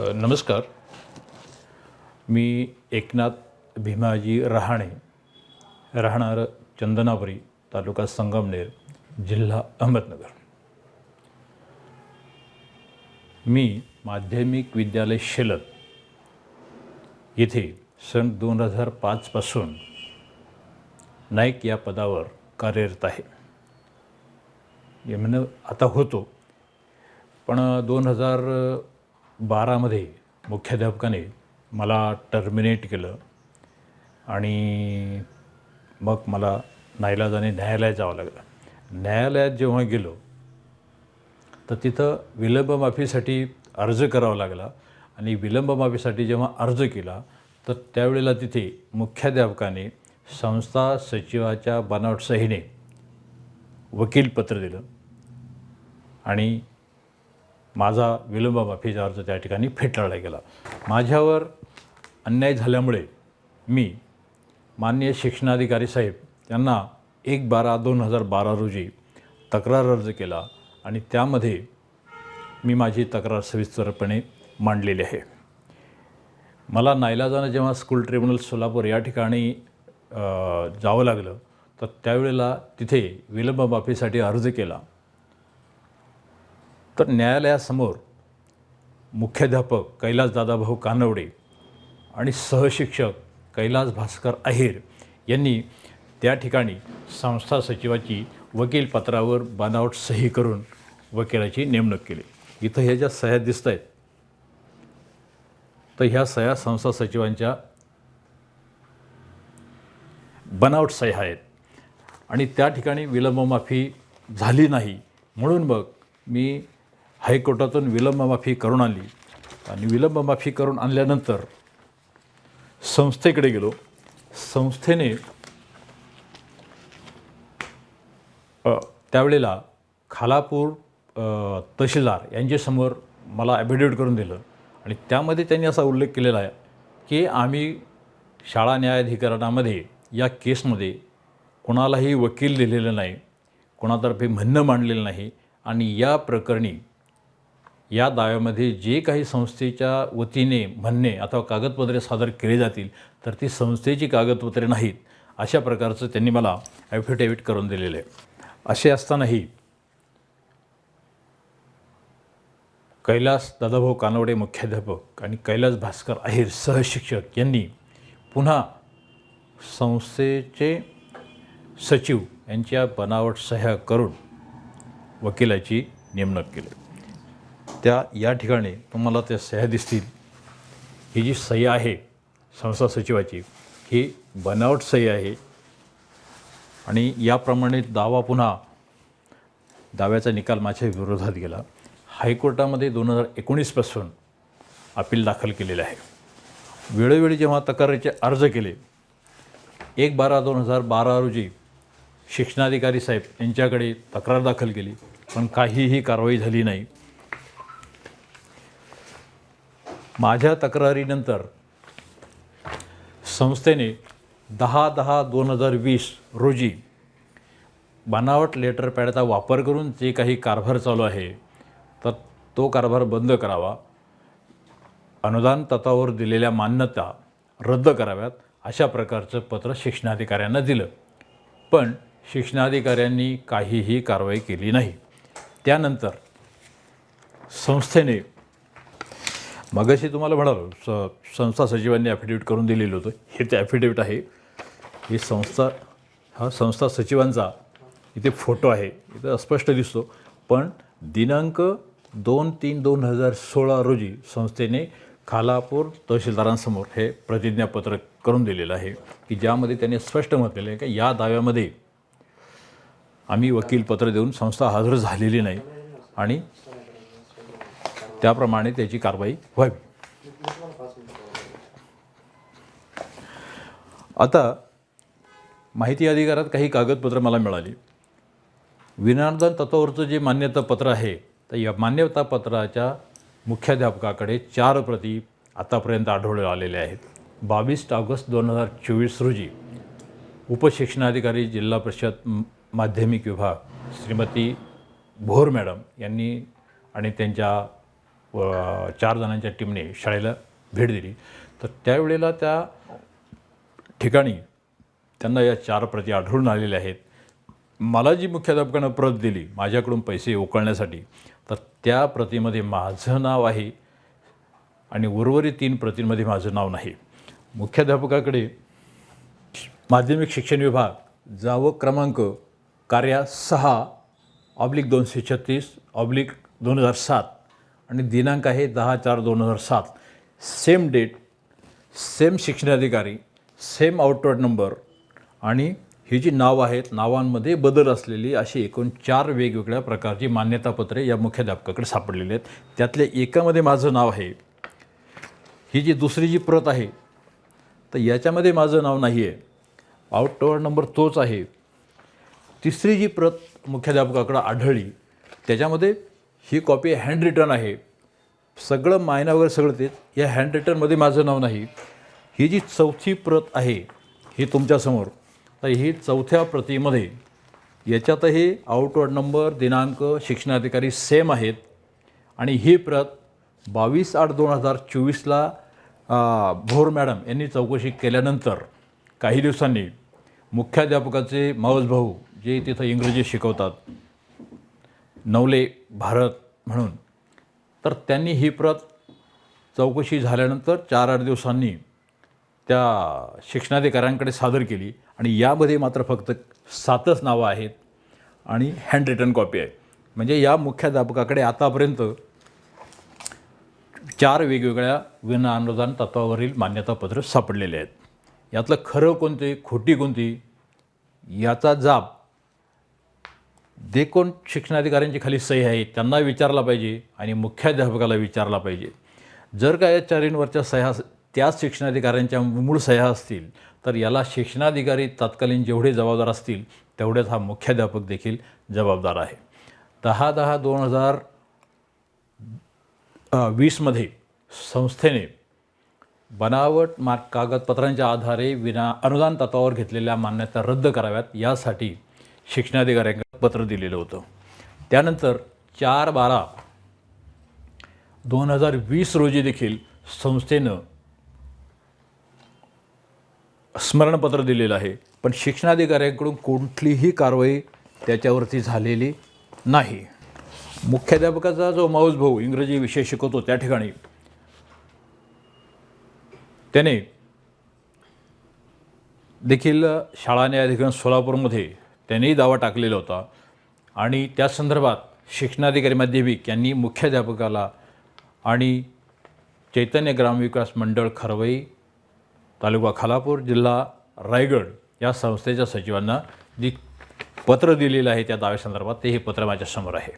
नमस्कार. मी एकनाथ भीमाजी रहाणे राहणार चंदनापुरी तालुका संगमनेर जिल्हा अहमदनगर. मी माध्यमिक विद्यालय शेलद. येथे सन दोन हजार पाचपासून नाईक या पदावर कार्यरत आहे. म्हणजे आता होतो. पण दोन हजार बारामध्ये मुख्याध्यापकाने मला टर्मिनेट केलं आणि मग मला नाईलाजाने न्यायालयात जावं लागलं. न्यायालयात जेव्हा गेलो तर तिथं विलंब माफीसाठी अर्ज करावा लागला आणि विलंब माफीसाठी जेव्हा अर्ज केला तर त्यावेळेला तिथे मुख्याध्यापकाने संस्था सचिवाच्या बनावट सहीने वकीलपत्र दिलं आणि माझा विलंब माफीचा अर्ज त्या ठिकाणी फेटाळला गेला. माझ्यावर अन्याय झाल्यामुळे मी माननीय शिक्षणाधिकारी साहेब यांना एक बारा दोन हजार बारा रोजी तक्रार अर्ज केला आणि त्यामध्ये मी माझी तक्रार सविस्तरपणे मांडलेली आहे. मला नाईलाजानं जेव्हा स्कूल ट्रिब्युनल सोलापूर या ठिकाणी जावं लागलं तर त्यावेळेला तिथे विलंब माफीसाठी अर्ज केला. तर न्यायालयासमोर मुख्याध्यापक कैलास दादाभाऊ कानवडे आणि सहशिक्षक कैलास भास्कर अहिर यांनी त्या ठिकाणी संस्था सचिवाची वकीलपत्रावर बनावट सही करून वकिलाची नेमणूक केली. इथं ह्या ज्या सह्या दिसत आहेत तर ह्या सह्या संस्था सचिवांच्या बनावट सह्या आहेत. आणि त्या ठिकाणी विलंबमाफी झाली नाही म्हणून मग मी हायकोर्टातून विलंबमाफी करून आणली. आणि विलंबमाफी करून आणल्यानंतर संस्थेकडे गेलो. संस्थेने त्यावेळेला खालापूर तहसीलदार यांच्यासमोर मला ॲफिडेविट करून दिलं. आणि त्यामध्ये त्यांनी असा उल्लेख केलेला आहे की आम्ही शाळा न्यायाधिकरणामध्ये या केसमध्ये कोणालाही वकील दिलेलं नाही कोणातर्फे म्हणणं मांडलेलं नाही. आणि या प्रकरणी या दाव्यामध्ये जे काही संस्थेच्या वतीने म्हणणे अथवा कागदपत्रे सादर केली जातील तर ती संस्थेची कागदपत्रे नाहीत अशा प्रकारचं त्यांनी मला ॲफिडेविट करून दिलेलं. आहे असे असतानाही कैलास दादाभाऊ कानवडे मुख्याध्यापक आणि कैलास भास्कर अहिर सहशिक्षक यांनी पुन्हा संस्थेचे सचिव यांच्या बनावट सह्या करून वकिलाची नेमणूक केली. त्या या ठिकाणी तुम्हाला त्या सह्या दिसतील. ही जी सही आहे संस्था सचिवाची ही बनावट सही आहे. आणि याप्रमाणे दावा पुन्हा दाव्याचा निकाल माझ्या विरोधात गेला. हायकोर्टामध्ये दोन हजार एकोणीसपासून अपील दाखल केलेलं आहे. वेळोवेळी जेव्हा तक्रारीचे अर्ज केले एक बारा दोन हजार बारा रोजी शिक्षणाधिकारी साहेब यांच्याकडे तक्रार दाखल केली पण काहीही कारवाई झाली नाही. माझ्या तक्रारीनंतर संस्थेने दहा दहा दोन हजार वीस रोजी बनावट लेटर पॅडचा वापर करून जे काही कारभार चालू आहे तर तो कारभार बंद करावा. अनुदान तत्वावर दिलेल्या मान्यता रद्द कराव्यात अशा प्रकारचं पत्र शिक्षणाधिकाऱ्यांना दिलं. पण शिक्षणाधिकाऱ्यांनी काहीही कारवाई केली नाही. त्यानंतर संस्थेने मगाशी तुम्हाला म्हणालो स संस्था सचिवांनी ॲफिडेविट करून दिलेलं होतं. हे ते ॲफिडेविट आहे. ही संस्था हा संस्था सचिवांचा इथे फोटो आहे. इथं अस्पष्ट दिसतो. पण दिनांक दोन तीन दोन हजार सोळा रोजी संस्थेने खालापूर तहसीलदारांसमोर हे प्रतिज्ञापत्र करून दिलेलं आहे. की ज्यामध्ये त्यांनी स्पष्ट म्हटलेलं आहे की या दाव्यामध्ये आम्ही वकीलपत्र देऊन संस्था हजर झालेली नाही. आणि त्याप्रमाणे त्याची कारवाई व्हावी. आता माहिती अधिकारात काही कागदपत्रं मला मिळाली. विनार्दन तत्वावरचं जे मान्यतापत्र आहे तर या मान्यतापत्राच्या मुख्याध्यापकाकडे चार प्रती आतापर्यंत आढळून आलेल्या आहेत. बावीस ऑगस्ट दोन हजार चोवीस रोजी उपशिक्षणाधिकारी जिल्हा परिषद माध्यमिक विभाग श्रीमती भोर मॅडम यांनी आणि त्यांच्या चार जणांच्या टीमने शाळेला भेट दिली. तर त्यावेळेला त्या ठिकाणी त्यांना या चार प्रती आढळून आलेल्या आहेत. मला जी मुख्याध्यापकानं प्रत दिली माझ्याकडून पैसे उकळण्यासाठी तर त्या प्रतिमध्ये माझं नाव आहे आणि उर्वरित तीन प्रतींमध्ये माझं नाव नाही. मुख्याध्यापकाकडे माध्यमिक शिक्षण विभाग जावं क्रमांक कार्या सहा ऑब्लिक दोनशे छत्तीस ऑब्लिक दोन हजार सात आणि दिनांक आहे दहा चार दोन हजार सात. सेम डेट सेम शिक्षणाधिकारी सेम आउटवर्ड नंबर आणि ही जी नावं आहेत नावांमध्ये बदल असलेली अशी एकूण चार वेगवेगळ्या प्रकारची मान्यतापत्रे या मुख्याध्यापकाकडे सापडलेली आहेत. त्यातल्या एकामध्ये माझं नाव आहे. ही जी दुसरी जी प्रत आहे तर याच्यामध्ये माझं नाव नाही आहे. आउटवर्ड नंबर तोच आहे. तिसरी जी प्रत मुख्याध्यापकाकडं आढळली त्याच्यामध्ये ही कॉपी हँड रिटर्न आहे. सगळं मायना वगैरे सगळं तेच या हँड रिटर्नमध्ये माझं नाव नाही. ही जी चौथी प्रत आहे ही तुमच्यासमोर तर ही चौथ्या प्रतीमध्ये याच्यातही आउटवर्ड नंबर दिनांक शिक्षणाधिकारी सेम आहेत. आणि ही प्रत बावीस आठ दोन हजार चोवीसला भोर मॅडम यांनी चौकशी केल्यानंतर काही दिवसांनी मुख्याध्यापकाचे मावस भाऊ जे तिथं इंग्रजी शिकवतात नवले भारत म्हणून. तर त्यांनी ही प्रत चौकशी झाल्यानंतर चार आठ दिवसांनी त्या शिक्षणाधिकाऱ्यांकडे सादर केली आणि यामध्ये मात्र फक्त सातच नावं आहेत आणि हँड रिटन कॉपी आहे. म्हणजे या मुख्याध्यापकाकडे आतापर्यंत चार वेगवेगळ्या विना अनुदान तत्वावरील मान्यतापत्र सापडलेले आहेत. यातलं खरं कोणते खोटी कोणती याचा जाप जे कोण शिक्षणाधिकाऱ्यांची खाली सही आहे त्यांना विचारला पाहिजे आणि मुख्याध्यापकाला विचारला पाहिजे. जर का या चारींवरच्या सह्या त्याच शिक्षणाधिकाऱ्यांच्या मूळ सह्या असतील तर याला शिक्षणाधिकारी तत्कालीन जेवढे जबाबदार असतील तेवढेच हा मुख्याध्यापक देखील जबाबदार आहे. दहा दहा दोन हजार वीसमध्ये संस्थेने बनावट मार्क कागदपत्रांच्या आधारे विना अनुदान तत्वावर घेतलेल्या मान्यता रद्द कराव्यात यासाठी शिक्षणाधिकाऱ्यांकडे पत्र दिलेलं होतं. त्यानंतर चार बारा दोन हजार वीस रोजी देखील संस्थेनं स्मरणपत्र दिलेलं आहे. पण शिक्षणाधिकाऱ्यांकडून कुठलीही कारवाई त्याच्यावरती झालेली नाही. मुख्याध्यापकाचा जो माऊस भाऊ इंग्रजी विषय शिकवतो त्या ठिकाणी त्याने देखील शाळा न्यायाधिकरण सोलापूरमध्ये त्यांनीही दावा टाकलेला होता. आणि त्या संदर्भात शिक्षणाधिकारी माध्यमिक यांनी मुख्याध्यापकाला आणि चैतन्य ग्रामविकास मंडळ खरवई तालुका खालापूर जिल्हा रायगड या संस्थेच्या सचिवांना जी पत्र दिलेलं आहे त्या दाव्यासंदर्भात ते हे पत्र माझ्यासमोर आहे.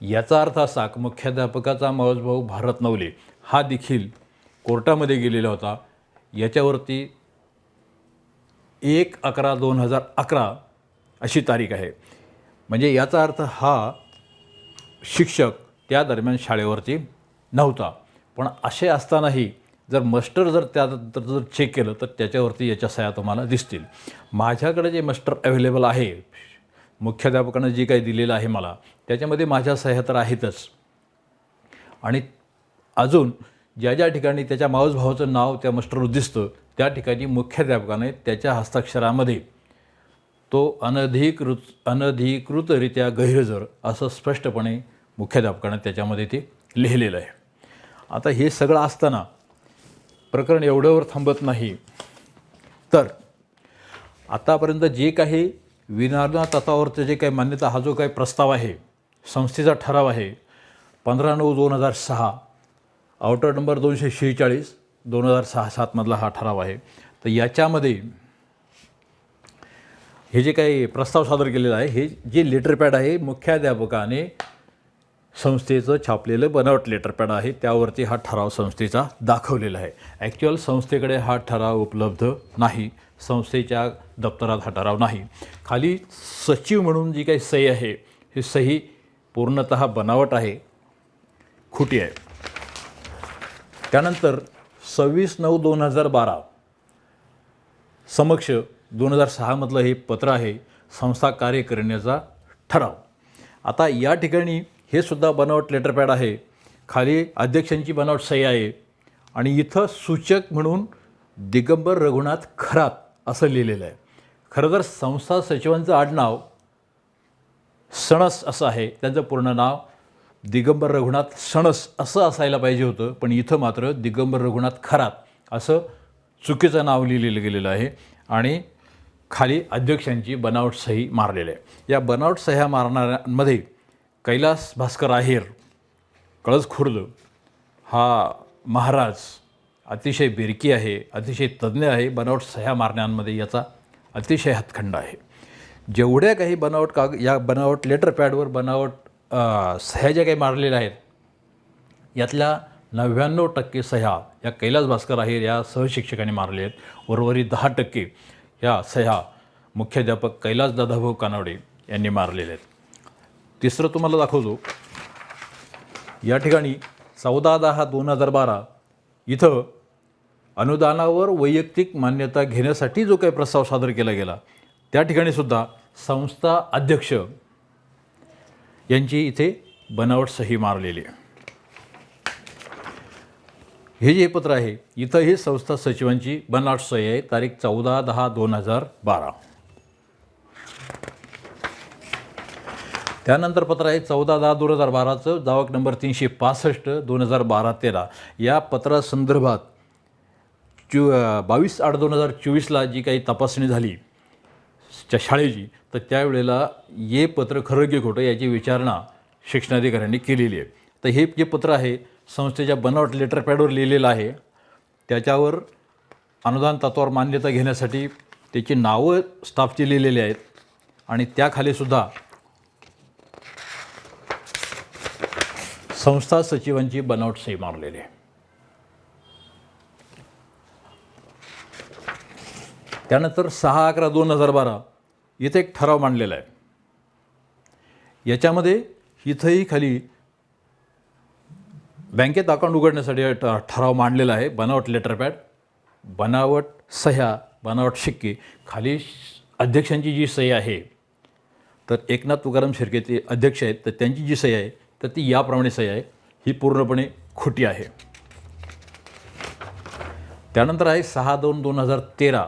याचा अर्थ असा की मुख्याध्यापकाचा मौजभाऊ भारत नवले हा देखील कोर्टामध्ये गेलेला होता. याच्यावरती एक अकरा दोन हजार अकरा अशी तारीख आहे. म्हणजे याचा अर्थ हा शिक्षक त्या दरम्यान शाळेवरती नव्हता. पण असे असतानाही जर मस्टर जर त्या जर चेक केलं तर त्याच्यावरती याच्या सह्या तुम्हाला दिसतील. माझ्याकडे जे मस्टर अवेलेबल आहे मुख्याध्यापकानं जे काही दिलेलं आहे मला त्याच्यामध्ये माझ्या सह्या तर आहेतच. आणि अजून ज्या ज्या ठिकाणी त्याच्या माऊस भावाचं नाव त्या मस्टरवर दिसतं त्या ठिकाणी मुख्याध्यापकाने त्याच्या हस्ताक्षरामध्ये तो अनधिकृत अनधिकृतरित्या गैरहजर असं स्पष्टपणे मुख्याध्यापकानं त्याच्यामध्ये ते लिहिलेलं आहे. आता हे सगळं असताना प्रकरण एवढ्यावर थांबत नाही. तर आतापर्यंत जे काही विनारणा तत्वावरचं जे काही मान्यता हा जो काही प्रस्ताव आहे संस्थेचा ठराव आहे पंधरा नऊ दोन हजार सहा आउटर नंबर दोनशे शेहेचाळीस दोन हजार सहा सातमधला हा ठराव आहे. तर याच्यामध्ये हे जे काही प्रस्ताव सादर केलेला आहे हे जे लेटरपॅड आहे मुख्याध्यापकाने संस्थेचं छापलेलं बनावट लेटरपॅड आहे त्यावरती हा ठराव संस्थेचा दाखवलेला आहे. ॲक्च्युअल संस्थेकडे हा ठराव उपलब्ध नाही संस्थेच्या दप्तरात हा ठराव नाही. खाली सचिव म्हणून जी काही सही आहे ही सही पूर्णत बनावट आहे खोटी आहे. त्यानंतर सव्वीस नऊ दोन हजार बारा समक्ष दोन हजार सहामधलं हे पत्र आहे संस्था कार्य करण्याचा ठराव. आता या ठिकाणी हे सुद्धा बनावट लेटरपॅड आहे. खाली अध्यक्षांची बनावट सही आहे. आणि इथं सूचक म्हणून दिगंबर रघुनाथ खरात असं लिहिलेलं आहे. खरं तर संस्था सचिवांचं आडनाव सणस असं आहे. त्यांचं पूर्ण नाव दिगंबर रघुनाथ सणस असं असायला पाहिजे होतं. पण इथं मात्र दिगंबर रघुनाथ खरात असं चुकीचं नाव लिहिलेलं गेलेलं आहे. आणि खाली अध्यक्षांची बनावट सही मारलेली आहे. या बनावट सह्या मारणाऱ्यांमध्ये कैलास भास्कर आहेर कळस खुर्द हा महाराज अतिशय बिरकी आहे अतिशय तज्ज्ञ आहे बनावट सह्या मारण्यांमध्ये याचा अतिशय हातखंड आहे. जेवढ्या काही बनावट काग या बनावट लेटर पॅडवर बनावट सह्या ज्या काही मारलेल्या आहेत यातल्या नव्याण्णव टक्के सह्या या कैलास भास्कर आहेर या सहशिक्षकांनी मारले आहेत. उर्वरित दहा टक्के ह्या सह्या मुख्याध्यापक कैलास दादाभाऊ कानावडे यांनी मारलेल्या आहेत. तिसरं तुम्हाला दाखवतो. या ठिकाणी चौदा दहा दोन हजार बारा इथं अनुदानावर वैयक्तिक मान्यता घेण्यासाठी जो काही प्रस्ताव सादर केला गेला त्या ठिकाणी सुद्धा संस्था अध्यक्ष यांची इथे बनावट सही मारलेली आहे. हे जे पत्र आहे इथं ही संस्था सचिवांची बनाट सही आहे तारीख चौदा दहा दोन हजार बारा. त्यानंतर पत्र आहे चौदा दहा दोन हजार बाराचं जावक नंबर तीनशे पासष्ट दोन हजार बारा तेरा. या पत्रासंदर्भात चो बावीस आठ दोन हजार चोवीसला जी काही तपासणी झाली च्या शाळेची तर त्यावेळेला हे पत्र खरं की खोटं याची विचारणा शिक्षणाधिकाऱ्यांनी केलेली आहे. तर हे जे पत्र आहे संस्थेच्या बनावट लेटरपॅडवर लिहिलेलं आहे. त्याच्यावर अनुदान तत्वावर मान्यता घेण्यासाठी त्याची नावं स्टाफची लिहिलेली आहेत. आणि त्याखाली सुद्धा संस्था सचिवांची बनावट सही मारलेली आहे. त्यानंतर सहा अकरा दोन हजार बारा इथे एक ठराव मांडलेला आहे. याच्यामध्ये इथंही खाली बँकेत अकाउंट उघडण्यासाठी ठ- ठराव मांडलेला आहे. बनावट लेटर पॅड बनावट सह्या बनावट शिक्के. खाली श- अध्यक्षांची जी सही आहे तर एकनाथ तुकाराम शिर्के ते अध्यक्ष आहेत तर त्यांची जी सही आहे तर ती याप्रमाणे सही आहे. ही पूर्णपणे खोटी आहे. त्यानंतर आहे सहा दोन दोन हजार तेरा.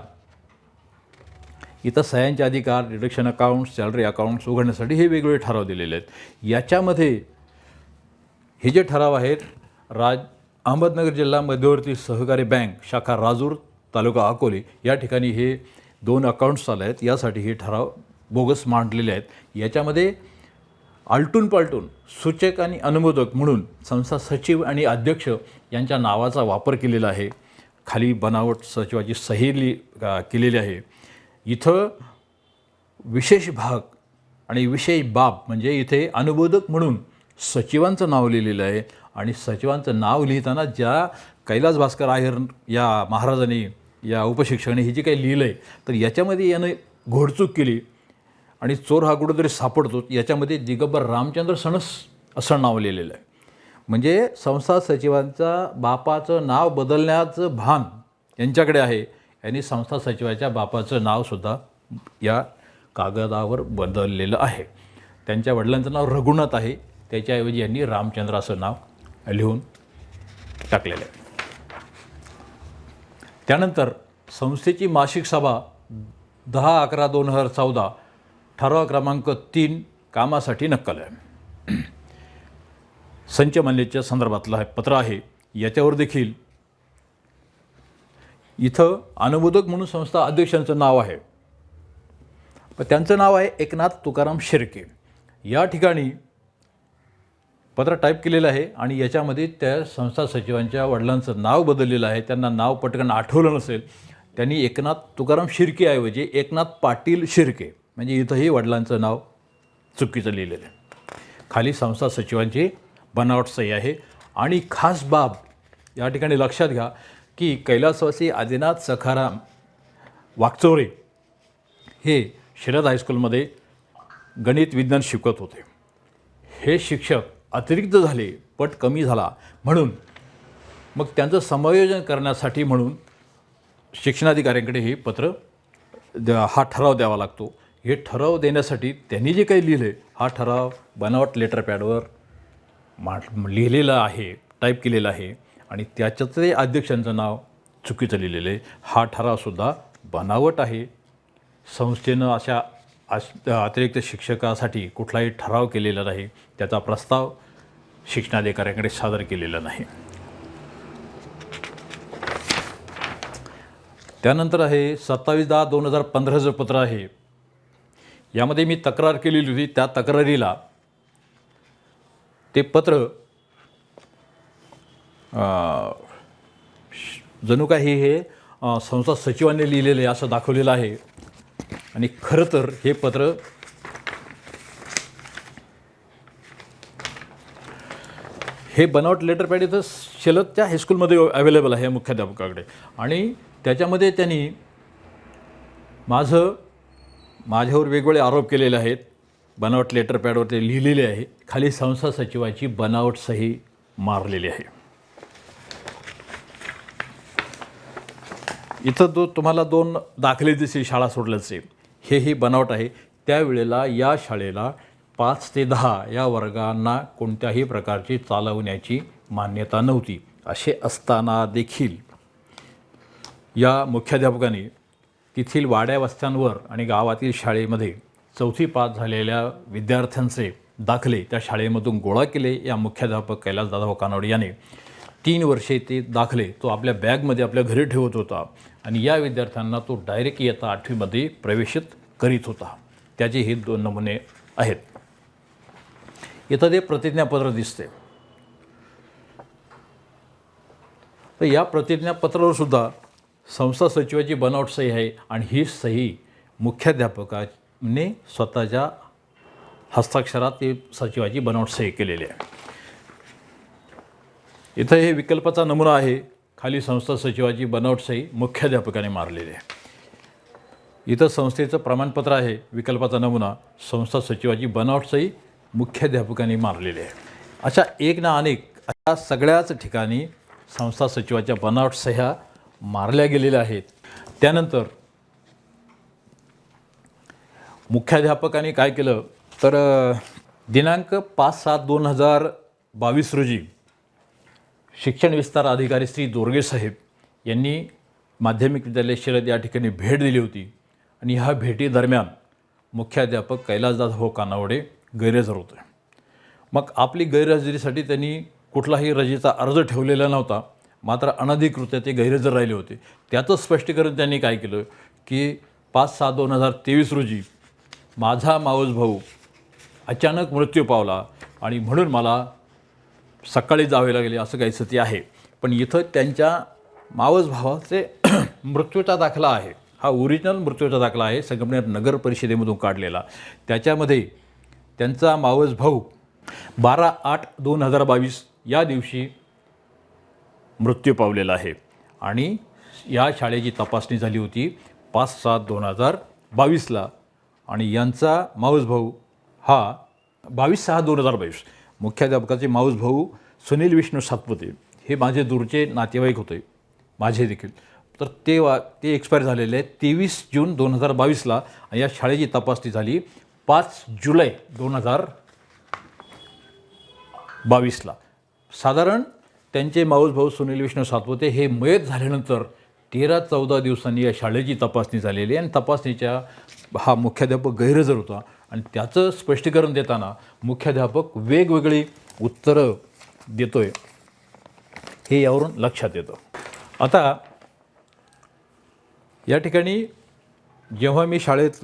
इथं सह्यांचे अधिकार डिडक्शन अकाउंट्स सॅलरी अकाउंट्स उघडण्यासाठी हे वेगवेगळे ठराव दिलेले आहेत. याच्यामध्ये हे जे ठराव आहेत राज अहमदनगर जिल्हा मध्यवर्ती सहकारी बँक शाखा राजूर तालुका अकोले या ठिकाणी हे दोन अकाउंट्स आले आहेत. यासाठी हे ठराव बोगस मांडलेले आहेत. याच्यामध्ये आलटून पालटून सूचक आणि अनुमोदक म्हणून संस्था सचिव आणि अध्यक्ष यांच्या नावाचा वापर केलेला आहे. खाली बनावट सचिवाची सही लि केलेली आहे. इथं विशेष भाग आणि विशेष बाब म्हणजे इथे अनुबोधक म्हणून सचिवांचं नाव लिहिलेलं आहे आणि सचिवांचं नाव लिहिताना ज्या कैलास भास्कर आहेर या महाराजांनी या उपशिक्षकाने हे जे काही लिहिलं आहे तर याच्यामध्ये यानं घोडचूक केली आणि चोर हा कुठंतरी सापडतो. याच्यामध्ये दिगंबर रामचंद्र सणस असं नाव लिहिलेलं आहे. म्हणजे संस्था सचिवांचा बापाचं नाव बदलण्याचं भान यांच्याकडे आहे. यांनी संस्था सचिवाच्या बापाचं नावसुद्धा या कागदावर बदललेलं आहे. त्यांच्या वडिलांचं नाव रघुनाथ आहे. त्याच्याऐवजी यांनी रामचंद्र असं नाव लिहून टाकलेलं आहे. त्यानंतर संस्थेची मासिक सभा दहा अकरा दोन हजार चौदा ठराव क्रमांक तीन कामासाठी नक्कल आहे. संच मल्लेच्या संदर्भातलं हे पत्र आहे. याच्यावर देखील इथं अनुबोधक म्हणून संस्था अध्यक्षांचं नाव आहे. पण त्यांचं नाव आहे एकनाथ तुकाराम शिर्के. या ठिकाणी पत्र टाईप केलेलं आहे आणि याच्यामध्ये त्या संस्था सचिवांच्या वडिलांचं नाव बदललेलं आहे. त्यांना नाव पटकन आठवलं नसेल. त्यांनी एकनाथ तुकाराम शिर्केऐवजी एकनाथ पाटील शिर्के म्हणजे इथंही वडिलांचं नाव चुकीचं लिहिलेलं आहे. खाली संस्था सचिवांची बनावट सही आहे. आणि खास बाब या ठिकाणी लक्षात घ्या की कैलासवासी आदिनाथ सखाराम वाकचोरे हे शिरद हायस्कूलमध्ये गणित विज्ञान शिकवत होते. हे शिक्षक अतिरिक्त झाले पट कमी झाला म्हणून मग त्यांचं समायोजन करण्यासाठी म्हणून शिक्षणाधिकाऱ्यांकडे हे पत्र द- हा ठराव द्यावा लागतो. हे ठराव देण्यासाठी त्यांनी जे काही लिहिले हा ठराव बनावट लेटर पॅडवर मा लिहिलेलं आहे टाईप केलेलं आहे आणि त्याच्यातही अध्यक्षांचं नाव चुकीचं लिहिलेलं आहे. हा ठरावसुद्धा बनावट आहे. संस्थेनं अशा अश अतिरिक्त शिक्षकासाठी कुठलाही ठराव केलेला नाही. त्याचा प्रस्ताव शिक्षणाधिकाऱ्याकडे सादर केलेलं नाही. त्यानंतर आहे सत्तावीस दहा दोन हजार पंधराचं पत्र आहे यामध्ये मी तक्रार केलेली होती. त्या तक्रारीला ते पत्र जणू काही हे संस्था सचिवांनी लिहिलेलं आहे असं दाखवलेलं आहे. आणि खरं तर हे पत्र हे बनावट लेटर पॅड इथं शेलतच्या हायस्कूलमध्ये अवेलेबल आहे मुख्याध्यापकाकडे. आणि त्याच्यामध्ये त्यांनी माझं माझ्यावर वेगवेगळे आरोप केलेले आहेत. बनावट लेटर पॅडवर ते लिहिलेले आहे. खाली संस्था सचिवाची बनावट सही मारलेली आहे. इथं दो तुम्हाला दोन दाखले दिसतील शाळा सोडल्याचे. हे ही बनावट आहे. त्यावेळेला या शाळेला पाच ते दहा या वर्गांना कोणत्याही प्रकारची चालवण्याची मान्यता नव्हती. असे असताना देखील या मुख्याध्यापकाने तेथील वाड्या वस्त्यांवर आणि गावातील शाळेमध्ये चौथी पास झालेल्या विद्यार्थ्यांचे दाखले त्या शाळेमधून गोळा केले या मुख्याध्यापक कैलास दादा कानवडे याने. तीन वर्षे ते दाखले तो आपल्या बॅगमध्ये आपल्या घरी ठेवत होता आणि या विद्यार्थ्यांना तो डायरेक्ट इयत्ता आठवीमध्ये प्रवेशित करीत होता. त्याचे हे दोन नमुने आहेत. इथं ते प्रतिज्ञापत्र दिसते. तर या प्रतिज्ञापत्रावर सुद्धा संस्था सचिवाची बनावट सही आहे आणि ही सही मुख्याध्यापकाने स्वतःच्या हस्ताक्षरात ती सचिवाची बनावट सही केलेली आहे. इथं हे विकल्पाचा नमुना आहे. खाली संस्था सचिवाची बनावट सही मुख्याध्यापकाने मारलेली आहे. इथं संस्थेचं प्रमाणपत्र आहे. विकल्पाचा नमुना संस्था सचिवाची बनावट सही मुख्याध्यापकांनी मारलेले आहे. अशा एक ना अनेक. अशा सगळ्याच ठिकाणी संस्था सचिवाच्या बनावट सह्या मारल्या गेलेल्या आहेत. त्यानंतर मुख्याध्यापकांनी काय केलं? तर दिनांक पाच सात दोन हजार बावीस रोजी शिक्षण विस्तार अधिकारी श्री दोरगे साहेब यांनी माध्यमिक विद्यालय शिरत या ठिकाणी भेट दिली होती. आणि ह्या भेटीदरम्यान मुख्याध्यापक कैलासदास हो कानावडे गैरहजर होते मग आपली गैरहजेरीसाठी त्यांनी कुठलाही रजेचा अर्ज ठेवलेला नव्हता. मात्र अनधिकृत ते गैरहजर राहिले होते. त्याचं स्पष्टीकरण त्यांनी काय केलं? की पाच सहा दोन हजार तेवीस रोजी माझा मावस भाऊ अचानक मृत्यू पावला आणि म्हणून मला सकाळी जावे लागले असं काही स्थिती आहे. पण इथं त्यांच्या मावस भावाचे मृत्यूचा दाखला आहे. हा ओरिजिनल मृत्यूचा दाखला आहे. संगमनेर नगर परिषदेमधून काढलेला. त्याच्यामध्ये त्यांचा मावस भाऊ बारा आठ दोन हजार बावीस या दिवशी मृत्यू पावलेला आहे. आणि या शाळेची तपासणी झाली होती पाच सात दोन हजार बावीसला. आणि यांचा माऊस भाऊ हा बावीस सहा दोन हजार बावीस. मुख्याध्यापकाचे माऊस भाऊ सुनील विष्णू सातपुते हे माझे दूरचे नातेवाईक होते. माझे देखील. तर ते वा ते एक्सपायर झालेले आहेत तेवीस जून दोन हजार बावीसला आणि या शाळेची तपासणी झाली. पाच जुलै दोन हजार बावीसला. साधारण त्यांचे माऊस भाऊ सुनील विष्णू सातपुते हे मयत झाल्यानंतर तेरा चौदा दिवसांनी या शाळेची तपासणी झालेली आहे आणि तपासणीच्या हा मुख्याध्यापक गैरहजर होता आणि त्याचं स्पष्टीकरण देताना मुख्याध्यापक वेगवेगळी उत्तरं देतोय. हे यावरून लक्षात येतं. आता या ठिकाणी जेव्हा मी शाळेत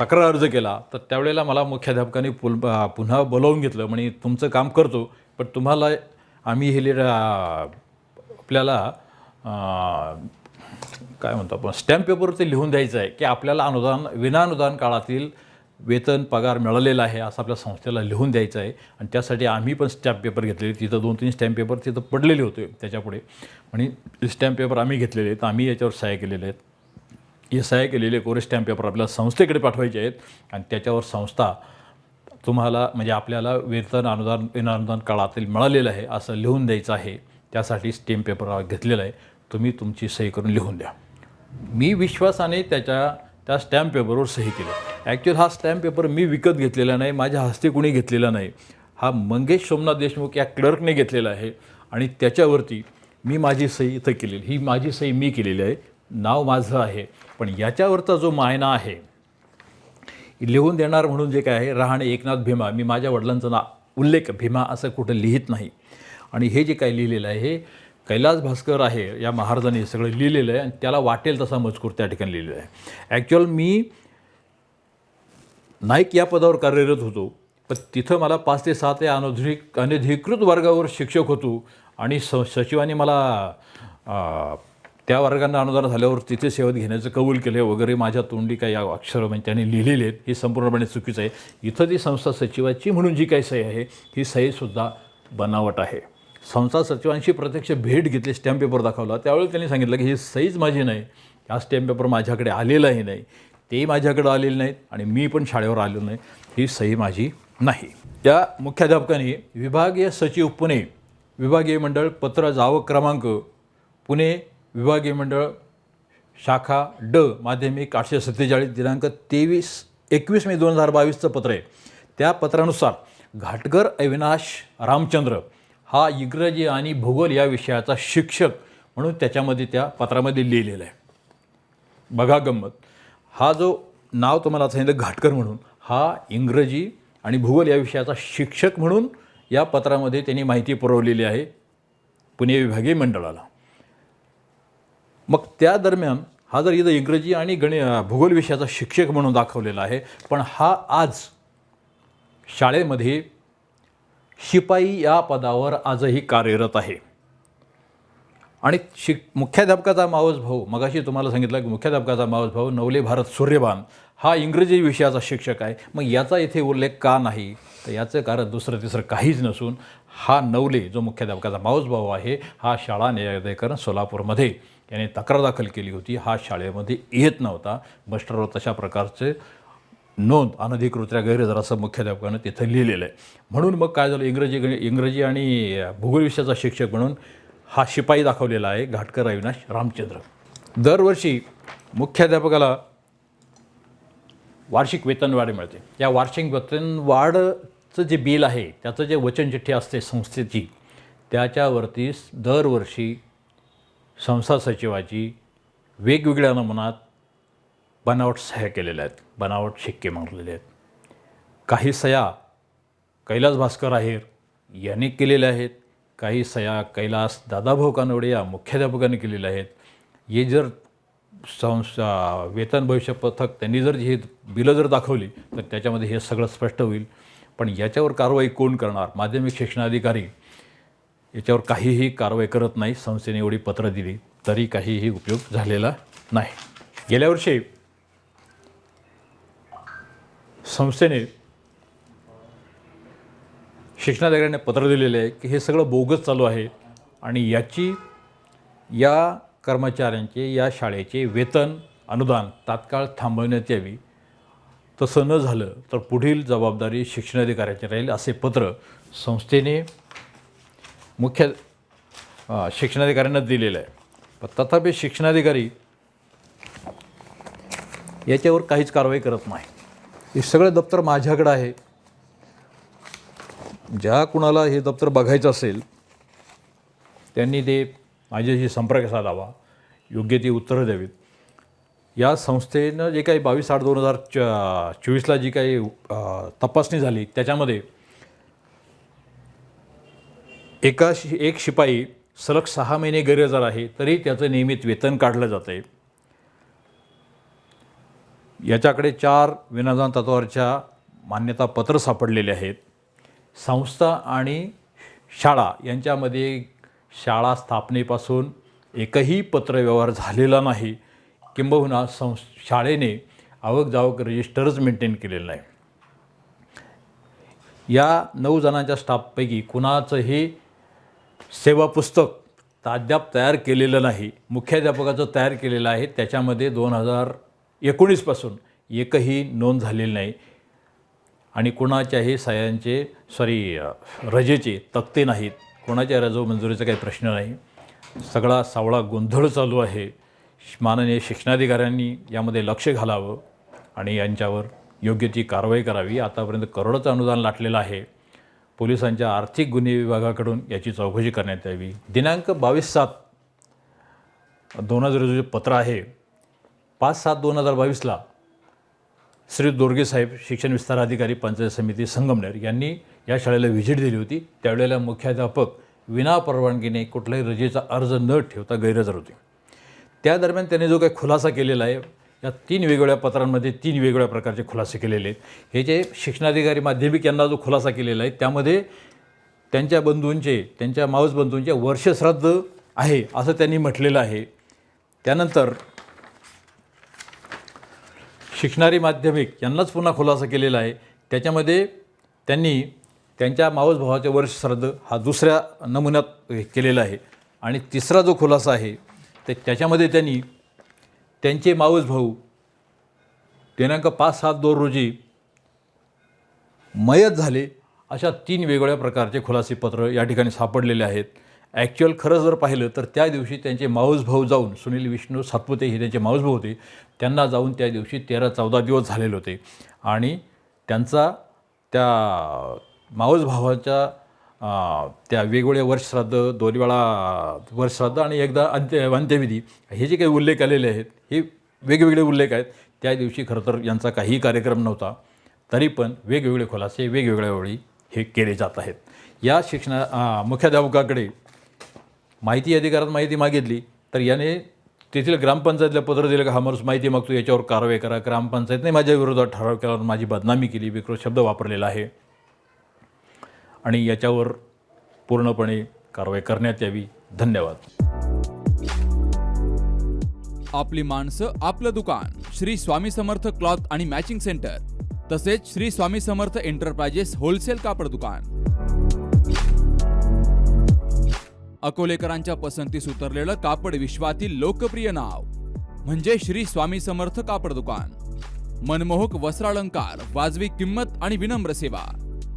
तक्रार अर्ज केला तर त्यावेळेला मला मुख्याध्यापकाने पुल पुन्हा बोलावून घेतलं म्हणजे तुमचं काम करतो पण तुम्हाला आम्ही हे आपल्याला काय म्हणतो आपण स्टॅम्प पेपरवरती लिहून द्यायचं आहे की आपल्याला अनुदान विनाअनुदान काळातील वेतन पगार मिळालेला आहे असं आपल्या संस्थेला लिहून द्यायचं आहे आणि त्यासाठी आम्ही पण स्टॅम्प पेपर घेतलेले तिथं दोन तीन स्टॅम्प पेपर तिथं पडलेले होते त्याच्यापुढे. आणि स्टॅम्प पेपर आम्ही घेतलेले आहेत आम्ही याच्यावर सहाय्य केलेले आहेत. हे सह्या केलेले कोरे स्टॅम्प पेपर आपल्याला संस्थेकडे पाठवायचे आहेत आणि त्याच्यावर संस्था तुम्हाला म्हणजे आपल्याला वेतन अनुदान विनानुदान काळातील मिळालेलं आहे असं लिहून द्यायचं आहे. त्यासाठी स्टॅम्प पेपर घेतलेला आहे. तुम्ही तुमची सही करून लिहून द्या. मी विश्वासाने त्याच्या त्या स्टॅम्प पेपरवर सही केली. ॲक्च्युअल हा स्टॅम्प पेपर मी विकत घेतलेला नाही माझ्या हस्ते कुणी घेतलेला नाही. हा मंगेश सोमनाथ देशमुख या क्लर्कने घेतलेला आहे आणि त्याच्यावरती मी माझी सही इथं केलेली ही माझी सही मी केलेली आहे. नाव माझं आहे पण याच्यावरचा जो मायना आहे लिहून देणार म्हणून जे काय आहे रहाणे एकनाथ भीमा मी माझ्या वडिलांचं ना उल्लेख भीमा असं कुठं लिहित नाही. आणि हे जे काही लिहिलेलं आहे हे कैलास भास्कर आहे या महाराजांनी हे सगळं लिहिलेलं आहे आणि त्याला वाटेल तसा मजकूर त्या ठिकाणी लिहिलेला आहे. ॲक्च्युअल मी नाईक या पदावर कार्यरत होतो पण तिथं मला पाच ते सात या अनधिक अनधिकृत वर्गावर शिक्षक होतो आणि स सचिवांनी मला त्या वर्गांना अनुदान झाल्यावर तिथे सेवेत घेण्याचं कबूल केले वगैरे माझ्या तोंडी काही अक्षरं म्हणजे त्यांनी लिहिलेले आहेत. हे संपूर्णपणे चुकीचं आहे. इथं ती संस्था सचिवाची म्हणून जी काही सही आहे ही सहीसुद्धा बनावट आहे. संस्था सचिवांशी प्रत्यक्ष भेट घेतली स्टॅम्प पेपर दाखवला. त्यावेळी त्यांनी सांगितलं की ही सहीच माझी नाही. हा स्टॅम्प पेपर माझ्याकडे आलेलाही नाही. ते माझ्याकडे आलेले नाहीत आणि मी पण शाळेवर आलेलो नाही. ही सही माझी नाही. त्या मुख्याध्यापकांनी विभागीय सचिव पुणे विभागीय मंडळ पत्र जावक क्रमांक पुणे विभागीय मंडळ शाखा ड माध्यमिक आठशे सत्तेचाळीस दिनांक तेवीस एकवीस मे दोन हजार बावीसचं पत्र आहे. त्या पत्रानुसार घाटकर अविनाश रामचंद्र हा इंग्रजी आणि भूगोल या विषयाचा शिक्षक म्हणून त्याच्यामध्ये त्या पत्रामध्ये लिहिलेलं आहे. बघा गंमत. हा जो नाव तुम्हाला सांगितलं घाटकर म्हणून हा इंग्रजी आणि भूगोल या विषयाचा शिक्षक म्हणून या पत्रामध्ये त्यांनी माहिती पुरवलेली आहे पुणे विभागीय मंडळाला. मग त्या दरम्यान हा जर इथं इंग्रजी आणि गणि भूगोल विषयाचा शिक्षक म्हणून दाखवलेला आहे पण हा आज शाळेमध्ये शिपाई या पदावर आजही कार्यरत आहे. आणि शिक मुख्याध्यापकाचा मावस भाऊ मगाशी तुम्हाला सांगितलं की मुख्याध्यापकाचा मावस भाऊ नवले भारत सूर्यभान हा इंग्रजी विषयाचा शिक्षक आहे. मग याचा इथे उल्लेख का नाही? तर याचं कारण दुसरं तिसरं काहीच नसून हा नवले जो मुख्याध्यापकाचा मावस भाऊ आहे हा शाळा न्यायाधिकरण सोलापूरमध्ये. याने तक्रार दाखल केली होती. हा शाळेमध्ये येत नव्हता. मास्टरवर तशा प्रकारचे नोंद अनधिकृत्या गैरहजर असं मुख्याध्यापकानं तिथं लिहिलेलं आहे. म्हणून मग काय झालं? इंग्रजी इंग्रजी आणि भूगोल विषयाचा शिक्षक म्हणून हा शिपाई दाखवलेला आहे घाटकर अविनाश रामचंद्र. दरवर्षी मुख्याध्यापकाला वार्षिक वेतनवाढ मिळते. या वार्षिक वेतनवाढ चं जे बिल आहे त्याचं जे वचनचिठ्ठी असते संस्थेची त्याच्यावरती दरवर्षी संस्था सचिवाची वेगवेगळ्या नमुनात बनावट सह्या केलेल्या आहेत बनावट शिक्के मारलेले आहेत. काही सह्या कैलास भास्कर आहेर यांनी केलेल्या आहेत काही सया कैलास दादाभाऊ कानवडे या मुख्याध्यापकांनी केलेल्या आहेत. हे जर संस्था वेतन भविष्य पथक त्यांनी जर ही बिलं जर दाखवली तर त्याच्यामध्ये हे सगळं स्पष्ट होईल. पण याच्यावर कारवाई कोण करणार? माध्यमिक शिक्षणाधिकारी याच्यावर काहीही कारवाई करत नाही. संस्थेने एवढी पत्र दिली तरी काहीही उपयोग झालेला नाही. गेल्या वर्षी संस्थेने शिक्षणाधिकाऱ्यांनी पत्र दिलेलं आहे की हे सगळं बोगस चालू आहे आणि याची या कर्मचाऱ्यांचे या शाळेचे वेतन अनुदान तात्काळ थांबवण्यात यावी. तसं न झालं तर पुढील जबाबदारी शिक्षणाधिकाऱ्याची राहील असे पत्र संस्थेने मुख्य शिक्षणाधिकाऱ्यांना दिलेलं आहे. पण तथापि शिक्षणाधिकारी याच्यावर काहीच कारवाई करत नाही. हे सगळं दप्तर माझ्याकडं आहे. ज्या कुणाला हे दप्तर बघायचं असेल त्यांनी ते माझ्याशी संपर्क साधावा योग्य ती उत्तरं द्यावीत. या संस्थेनं जे काही बावीस आठ दोन हजार च चोवीसला जी काही तपासणी झाली त्याच्यामध्ये एका शि एक शिपाई सलग सहा महिने गैरहजर आहे तरी त्याचं नियमित वेतन काढलं जातं आहे याच्याकडे चार विनादान तत्वावरच्या मान्यतापत्र सापडलेले आहेत. संस्था आणि शाळा यांच्यामध्ये शाळा स्थापनेपासून एकही पत्रव्यवहार झालेला नाही. किंबहुना संस शाळेने आवक जावक रजिस्टरच मेंटेन केलेलं नाही. या नऊ जणांच्या स्टाफपैकी कुणाचंही सेवा पुस्तक अद्याप तयार केलेलं नाही मुख्याध्यापकाचं तयार केलेलं आहे त्याच्यामध्ये दोन हजार एकोणीसपासून एकही नोंद झालेली नाही. आणि कुणाच्याही सायांचे सॉरी रजेचे तक्ते नाहीत. कोणाच्या रजो मंजुरीचा काही प्रश्न नाही. सगळा सावळा गोंधळ चालू आहे. माननीय शिक्षणाधिकाऱ्यांनी यामध्ये लक्ष घालावं आणि यांच्यावर योग्य ती कारवाई करावी. आतापर्यंत करोडचं अनुदान लाटलेलं आहे. पोलिसांच्या आर्थिक गुन्हे विभागाकडून याची चौकशी करण्यात यावी. दिनांक बावीस सात दोन हजार जे पत्र आहे पाच सात दोन हजार बावीसला श्री दोर्गे साहेब शिक्षण विस्तार अधिकारी पंचायत समिती संगमनेर यांनी या शाळेला व्हिजिट दिली होती. त्यावेळेला मुख्याध्यापक विना परवानगीने कुठल्याही रजेचा अर्ज न ठेवता गैरहजर होते. त्या दरम्यान त्यांनी जो काही खुलासा केलेला आहे या तीन वेगवेगळ्या पत्रांमध्ये तीन वेगवेगळ्या प्रकारचे खुलासे केलेले आहेत. हे जे शिक्षणाधिकारी माध्यमिक यांना जो खुलासा केलेला आहे त्यामध्ये त्यांच्या बंधूंचे त्यांच्या मावस बंधूंचे वर्षश्राद्ध आहे असं त्यांनी म्हटलेलं आहे. त्यानंतर शिकणारी माध्यमिक यांनाच पुन्हा खुलासा केलेला आहे. त्याच्यामध्ये त्यांनी त्यांच्या मावस भावाचे वर्षश्राद्ध हा दुसऱ्या नमुन्यात केलेला आहे. आणि तिसरा जो खुलासा आहे तर त्याच्यामध्ये त्यांनी त्यांचे मावस भाऊ दिनांक पाच सात दोन रोजी मयत झाले अशा तीन वेगवेगळ्या प्रकारचे खुलासे पत्र या ठिकाणी सापडलेले आहेत. ॲक्च्युअल खरं जर पाहिलं तर त्या दिवशी त्यांचे माऊस भाऊ जाऊन सुनील विष्णू सातपुते हे त्यांचे माऊस भाऊ होते त्यांना जाऊन त्या दिवशी तेरा चौदा दिवस झालेले होते. आणि त्यांचा त्या माऊस भावाच्या त्या वेगवेगळ्या वर्षश्राद्ध दोन वेळा वर्षश्राद्ध आणि एकदा अंत्य अंत्यविधी. हे जे काही उल्लेख आलेले आहेत हे वेगवेगळे उल्लेख आहेत. त्या दिवशी खरं तर यांचा काहीही कार्यक्रम नव्हता तरी पण वेगवेगळे खुलासे वेगवेगळ्या वेळी हे केले जात आहेत. या शिक्षणा मुख्याध्यापकाकडे माहिती अधिकारात माहिती मागितली तर याने तेथील ग्रामपंचायतीला पत्र दिलं का हा माणूस माहिती मागतो याच्यावर कारवाई करा. ग्रामपंचायतने माझ्या विरोधात ठराव केल्यावर माझी बदनामी केली विक्रोध शब्द वापरलेला आहे. आणि याच्यावर पूर्णपणे कारवाई करण्यात यावी. धन्यवाद. आपली माणसं आपलं दुकान. श्री स्वामी समर्थ क्लॉथ आणि मॅचिंग सेंटर. तसेच श्री स्वामी समर्थ एंटरप्राइजेस होलसेल कापड दुकान. अकोलेकरांच्या पसंतीस उतरलेलं कापड विश्वातील लोकप्रिय नाव म्हणजे श्री स्वामी समर्थ कापड दुकान. मनमोहक वस्त्रालंकार वाजवी किंमत आणि विनम्र सेवा.